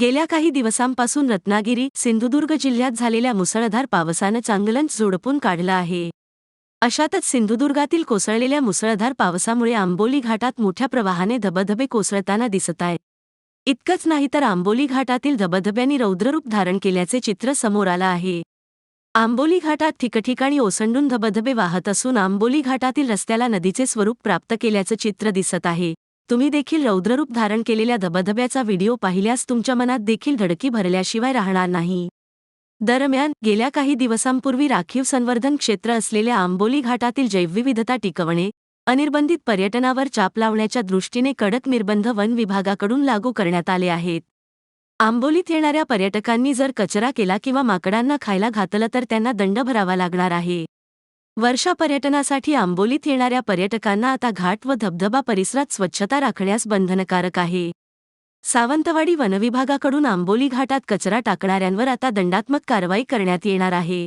गेल्या काही दिवसांपासून रत्नागिरी सिंधुदुर्ग जिल्ह्यात झालेल्या मुसळधार पावसानं चांगलंच झोडपून काढलं आहे. अशातच सिंधुदुर्गातील कोसळलेल्या मुसळधार पावसामुळे आंबोली घाटात मोठ्या प्रवाहाने धबधबे कोसळताना दिसत आहे. इतकंच नाही तर आंबोली घाटातील धबधब्यांनी रौद्ररूप धारण केल्याचे चित्र समोर आलं आहे. आंबोली घाटात ठिकठिकाणी ओसंडून धबधबे वाहत असून आंबोली घाटातील रस्त्याला नदीचे स्वरूप प्राप्त केल्याचं चित्र दिसत आहे. तुम्ही देखील रौद्ररूप धारण केलेल्या धबधब्याचा व्हिडिओ पाहिल्यास तुमच्या मनात देखील धडकी भरल्याशिवाय राहणार नाही. दरम्यान गेल्या काही दिवसांपूर्वी राखीव संवर्धन क्षेत्र असलेल्या आंबोली घाटातील जैवविविधता टिकवणे अनिर्बंधित पर्यटनावर चाप लावण्याच्या दृष्टीने कडक निर्बंध वन विभागाकडून लागू करण्यात आले आहेत. आंबोलीत येणाऱ्या पर्यटकांनी जर कचरा केला किंवा माकडांना खायला घातलं तर त्यांना दंड भरावा लागणार आहे. वर्षा पर्यटनासाठी आंबोलीत येणाऱ्या पर्यटकांना आता घाट व धबधबा परिसरात स्वच्छता राखण्यास बंधनकारक आहे. सावंतवाडी वनविभागाकडून आंबोली घाटात कचरा टाकणाऱ्यांवर आता दंडात्मक कारवाई करण्यात येणार आहे.